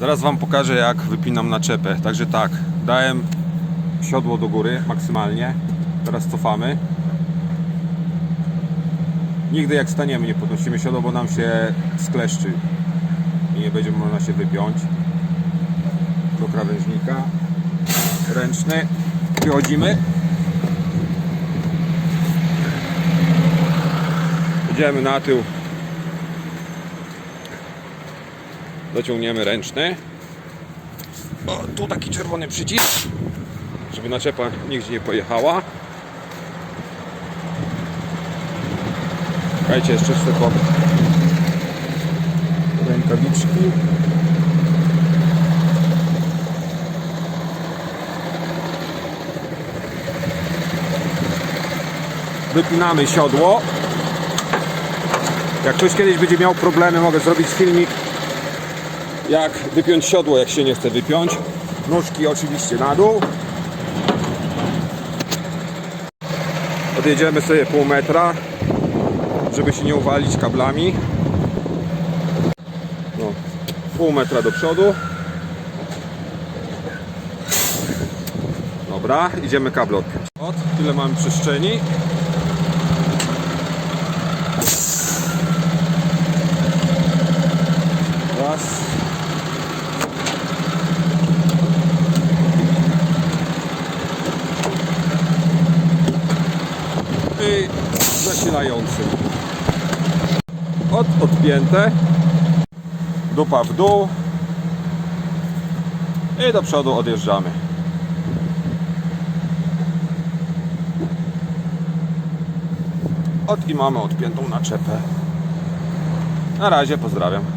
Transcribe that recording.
Zaraz Wam pokażę jak wypinam naczepę. Także tak, dałem siodło do góry maksymalnie. Teraz cofamy. Nigdy jak staniemy nie podnosimy siodła, bo nam się skleszczy i nie będzie można się wypiąć do krawężnika. Ręczny. Wychodzimy. Idziemy na tył. Dociągniemy ręczny. O, tu taki czerwony przycisk, żeby naczepa nigdzie nie pojechała. Czekajcie, jeszcze tylko rękawiczki. Wypinamy siodło. Jak ktoś kiedyś będzie miał problemy, mogę zrobić filmik jak wypiąć siodło, jak się nie chce wypiąć. Nóżki oczywiście na dół. Odjedziemy sobie pół metra, żeby się nie uwalić kablami. No, pół metra do przodu. Dobra, idziemy kable odpiąć. Od, tyle mamy przestrzeni. I zasilający. Od odpięte. Dupa w dół. I do przodu odjeżdżamy. Od i mamy odpiętą naczepę. Na razie pozdrawiam.